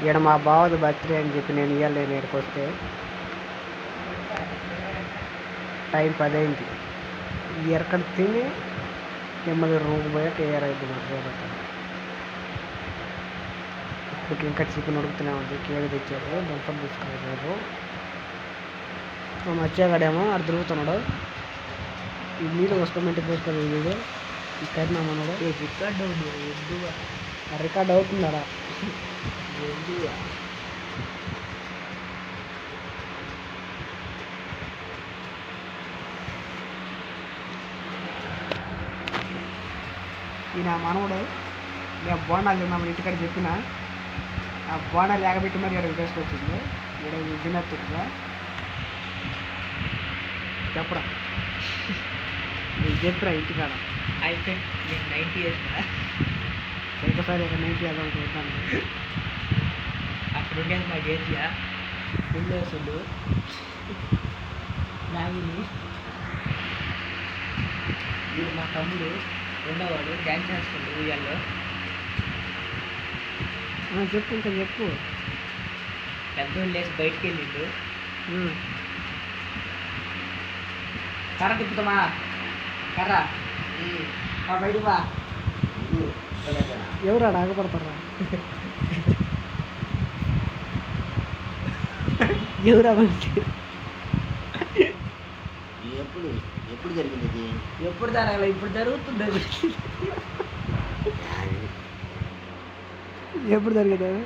ఈడ మా బావది బర్త్డే అని చెప్పి నేను ఇవ్వలేను ఇక్కడికి వస్తే. టైం పది అయింది ఎక్కడ తిని నెమ్మది రూమ్ పోయి తయారైంది మా ఇప్పుడు ఇంకా చికెన్ ఉడుకుతూనే ఉంది. కేక్ తెచ్చారు దంపలు తీసుకున్నారు మా మత్స్యగాడేమో అక్కడ తిరుగుతున్నాడు ఈ నీళ్ళు వస్తామంటే పోసుకోదు వీడు ఈ మనడు రికార్డ్ అవుతుంది? ఆ రికార్డ్ అవుతుందా ఎందుగా ఈయన మనవడు. నేను బోండాలు తిన్నాము ఇంటికాడ చెప్పిన. ఆ బోండాలు లేకబెట్టి మరి ఇక్కడ తీసుకొచ్చింది ఇక్కడ తినత్తుగా చెప్పరా. నేను చెప్పరా ఇంటికాడ. అయితే నేను నైంటీ వేసిన ఒకసారి ఒక నైన్టీ అదొక చూద్దాను అక్కడ ఉండేది మా జేజియా ఫుల్ అసలు. నాగిని. వీడు మా తమ్ముడు రెండోవాడు డ్యాన్స్ చేస్తుండు ఉయ్యాల్లో చెప్పు ఇంకా చెప్పు. పెద్దోళ్ళు లేచి బయటికి వెళ్ళిండు. కర్ర తిప్పుతామా? కర్ర. బయటికి ఎవరా ఆగపడతారా? ఎవరా మంచి ఎప్పుడు? ఎప్పుడు జరిగింది ఎప్పుడు జరగాలి? ఇప్పుడు జరుగుతుంది అది. ఎప్పుడు జరిగేది